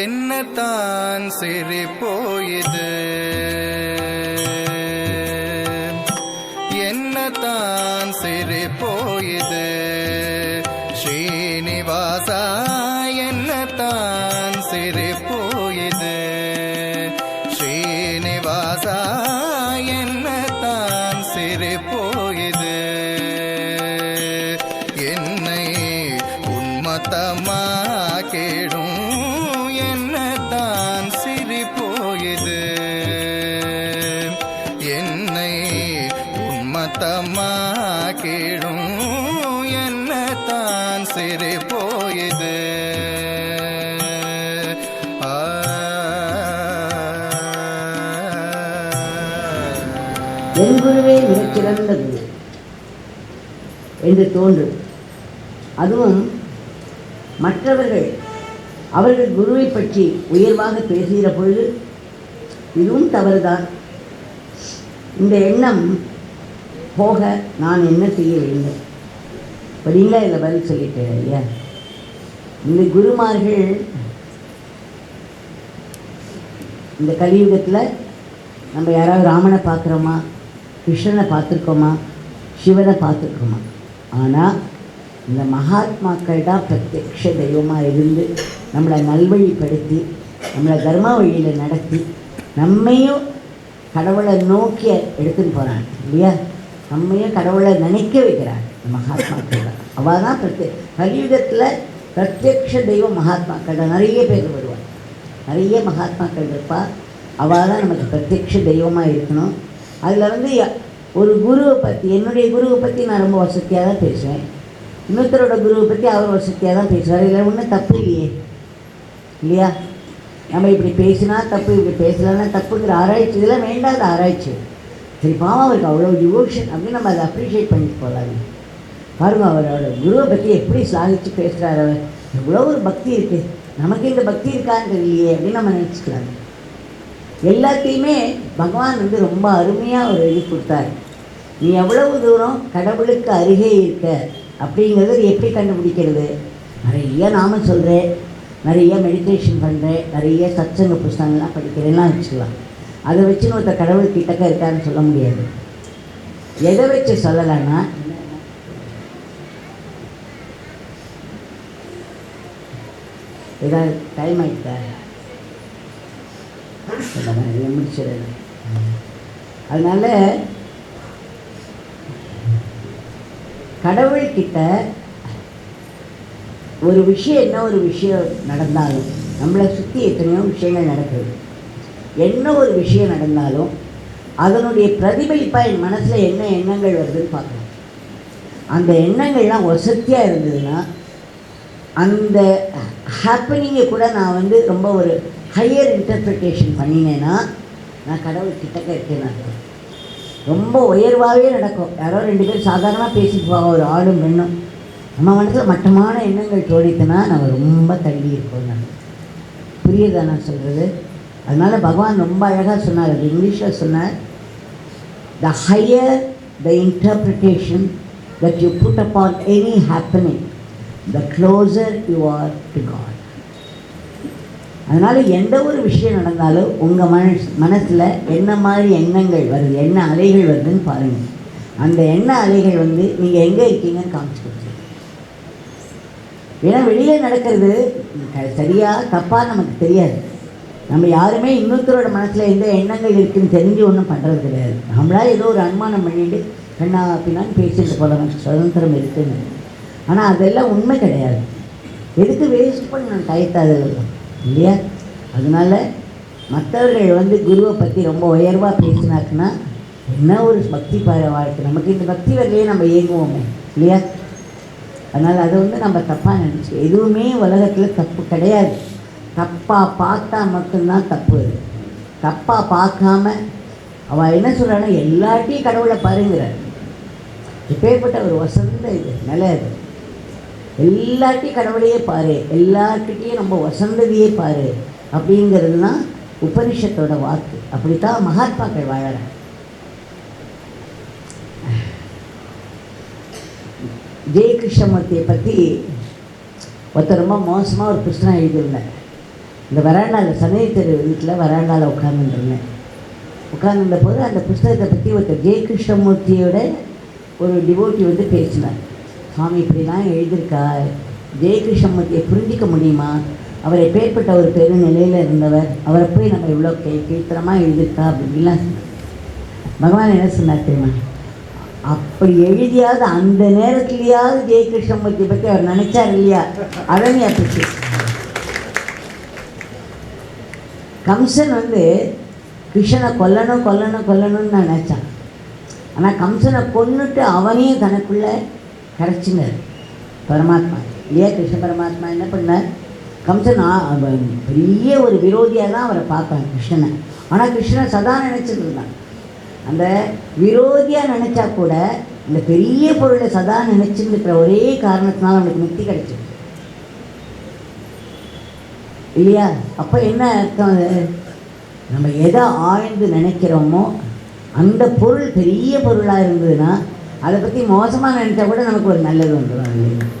என்னத்தான் சிரிப்போ இது என்னத்தான் சிரிப்போ இது ஸ்ரீனிவாசா என்னத்தான் சிரிப்போ என் குருவே மிகச்சிறந்த குரு என்று தோன்றும். அதுவும் மற்றவர்கள் அவர்கள் குருவை பற்றி உயர்வாக பேசுகிற பொழுது இதுவும் தவறுதான். இந்த எண்ணம் போக நான் என்ன செய்ய வேண்டும்? பதிலா இதில் பதில் சொல்லிட்டேன் ஐயா. இந்த குருமார்கள் இந்த கலியுகத்தில் நம்ம யாராவது ராமனை பார்க்குறோமா? கிருஷ்ணனை பார்த்துருக்கோமா? சிவனை பார்த்துருக்கோமா? ஆனால் இந்த மகாத்மாக்கள் தான் பிரத்யக்ஷ தெய்வமாக இருந்து நம்மளை நல்வழிப்படுத்தி நம்மளை தர்ம வழியில் நடத்தி நம்மையும் கடவுளை நோக்கி எடுத்துன்னு போகிறாங்க இல்லையா? நம்மையும் கடவுளை நினைக்க வைக்கிறாங்க மகாத்மாக்கள் தான் அவள் தான் பிரத்யே கலியுகத்தில் பிரத்யக்ஷ தெய்வம் மகாத்மாக்கள். தான் நிறைய பேர் வருவாள் நிறைய மகாத்மாக்கள் இருப்பாள் அவள் தான் நமக்கு பிரத்யக்ஷ தெய்வமாக இருக்கணும். அதில் வந்து ஒரு குருவை பற்றி என்னுடைய குருவை பற்றி நான் ரொம்ப வசதியாக தான் பேசுவேன். இன்னொருத்தரோட குருவை பற்றி அவர் வசதியாக தான் பேசுவார். இதில் ஒன்றும் தப்பு இல்லையே. இல்லையா? நம்ம இப்படி பேசினா தப்பு இப்படி பேசலைன்னா தப்புங்கிற ஆராய்ச்சி இதெல்லாம் வேண்டாத ஆராய்ச்சி. சரி பாவம் அவருக்கு அவ்வளோ டிவோஷன் அப்படின்னு நம்ம அதை அப்ரிஷியேட் பண்ணிட்டு போகலாங்க பாருங்க அவரோட குருவை பற்றி எப்படி சாதிச்சு பேசுகிறார் அவர். எவ்வளோ ஒரு பக்தி இருக்குது நமக்கு இந்த பக்தி இருக்கான்னு தெரியலையே அப்படின்னு நம்ம நினச்சிக்கலாங்க. எல்லாத்தையுமே பகவான் வந்து ரொம்ப அருமையாக ஒரு எழுதி கொடுத்தார். நீ எவ்வளவு தூரம் கடவுளுக்கு அருகே இருக்க அப்படிங்கிறத எப்படி கண்டுபிடிக்கிறது? நிறைய நாம சொல்கிறேன் நிறைய மெடிடேஷன் பண்ணுறேன் நிறைய சத்சங்க புஸ்தகங்கள்லாம் படிக்கிறேன்லாம் வச்சுக்கலாம். அதை வச்சுன்னு ஒருத்தர் கடவுள் கிட்டக்க இருக்காருன்னு சொல்ல முடியாது. எதை வச்சு சொல்லலைன்னா ஏதாவது டைம் ஆகிட்டா முடிச்சிடறேன் அதனால் கடவுள்கிட்ட ஒரு விஷயம் என்ன ஒரு விஷயம் நடந்தாலும் நம்மளை சுற்றி எத்தனையோ விஷயங்கள் நடக்குது. என்ன ஒரு விஷயம் நடந்தாலும் அதனுடைய பிரதிபலிப்பாக என் மனசில் என்ன எண்ணங்கள் வருதுன்னு பார்க்கணும் அந்த எண்ணங்கள்லாம் வசதியாக இருந்ததுன்னா அந்த ஹாப்பனிங்கை கூட நான் வந்து ரொம்ப ஒரு ஹையர் இன்டர்பிரிட்டேஷன் பண்ணினேன்னா நான் கடவுள் கிட்டக்க இருக்கேன் அர்த்தம். ரொம்ப உயர்வாகவே நடக்கும். யாரோ ரெண்டு பேரும் சாதாரணமாக பேசிட்டு போவாங்க ஒரு ஆடும் பெண்ணும். நம்ம மனசில் மட்டமான எண்ணங்கள் தோணித்துனா நம்ம ரொம்ப தள்ளி இருக்கோம் நான் புரியுதா நான் சொல்கிறது அதனால் பகவான் ரொம்ப அழகாக சொன்னார். அது இங்கிலீஷில் சொன்னார் the higher the interpretation that put put upon any happening the closer you are to God அதனால் எந்த ஒரு விஷயம் நடந்தாலும் உங்கள் மனஸ் மனசில் என்ன மாதிரி எண்ணங்கள் வருது என்ன அலைகள் வருதுன்னு பாருங்கள் அந்த எண்ண அலைகள் வந்து நீங்கள் எங்கே இருக்கீங்கன்னு காமிச்சு கொடுத்துருங்க ஏன்னா வெளியில் நடக்கிறது சரியாக தப்பாக நமக்கு தெரியாது. நம்ம யாருமே இன்னொருத்தரோட மனசில் எந்த எண்ணங்கள் இருக்குதுன்னு தெரிஞ்சு ஒன்றும் பண்ணுறது கிடையாது. நம்மளா ஏதோ ஒரு அனுமானம் பண்ணிட்டு கண்ணா பின்னான்னு பேசிட்டு போகலாம் சுதந்திரம் இருக்குன்னு. ஆனால் அதெல்லாம் உண்மை கிடையாது. எதுக்கு வேஸ்ட் பண்ணணும் டயத்தை அதெல்லாம் இல்லையா? அதனால மற்றவர்கள் வந்து குருவை பற்றி ரொம்ப உயர்வாக பேசினாக்குன்னா என்ன ஒரு பக்தி ப வாழ்க்கை? நமக்கு இந்த பக்தி வரலையே நம்ம இயங்குவோமே இல்லையா? அதனால் அதை வந்து நம்ம தப்பாக நினச்சி எதுவுமே உலகத்தில் தப்பு கிடையாது. தப்பாக பார்த்தா மட்டும்தான் தப்பு. அது தப்பாக பார்க்காம அவள் என்ன சொல்கிறான்னா எல்லாத்தையும் கடவுளை பாருங்கிறார். இப்பேற்பட்ட ஒரு வசந்த இது நிலை அது. எல்லார்ட்டையும் கடவுளையே பாரு. எல்லார்கிட்டேயும் நம்ம வசந்ததையே பாரு. அப்படிங்கிறது தான் உபனிஷத்தோட வாக்கு. அப்படித்தான் மகாத்மாக்கள் வாழறாங்க. ஜெய கிருஷ்ணமூர்த்தியை பற்றி ஒருத்தர் ரொம்ப மோசமாக ஒரு புஸ்தகம் எழுதியிருந்தேன் இந்த வராண்டாவில் சமய தெரு வீட்டில் வராண்டாவில் உட்காந்துருந்தேன் உட்காந்துருந்த போது அந்த புஸ்தகத்தை பற்றி ஒருத்தர் ஜெய கிருஷ்ணமூர்த்தியோட ஒரு டிவோட்டி வந்து பேசினார். சுவாமி இப்படிலாம் எழுதியிருக்கார். ஜெயகிருஷ்ணமூர்த்தியை புரிஞ்சிக்க முடியுமா? அவர் எப்பேற்பட்ட ஒரு பெரு நிலையில் இருந்தவர். அவரை போய் நம்ம இவ்வளோ கே கீர்த்தனமாக எழுதியிருக்கா? அப்படின்லாம் பகவான் என்ன சொன்னார் தெரியுமா? அப்படி எழுதியாவது அந்த நேரத்துலையாவது ஜெயகிருஷ்ணமூர்த்தி பற்றி அவர் நினைச்சார் இல்லையா? அதை நீ கம்சன் வந்து கிருஷ்ணனை கொல்லணும் கொல்லணும் கொல்லணும்னு நான் நினச்சான். ஆனால் கம்சனை கொன்னுட்டு அவனையும் தனக்குள்ளே கரைச்சினார். பரமாத்மா. ஏன் கிருஷ்ண பரமாத்மா என்ன பண்ணார்? கம்சன் ஆ- பெரிய ஒரு விரோதியாக தான் அவரை பார்ப்பான் கிருஷ்ணனை. ஆனால் கிருஷ்ணன் சதா நினச்சிட்டு இருந்தான் அந்த விரோதியாக நினச்சா கூட இந்த பெரிய பொருளை சதா நினச்சின்னு இருக்கிற ஒரே காரணத்தினால அவனுக்கு முக்தி கிடைச்சிது. இல்லையா? அப்போ என்ன அர்த்தம் அது? நம்ம எதை ஆழ்ந்து நினைக்கிறோமோ அந்த பொருள் பெரிய பொருளாக இருந்ததுன்னா அதை பற்றி மோசமாக நினச்சா கூட நமக்கு ஒரு நல்லது வந்துடும்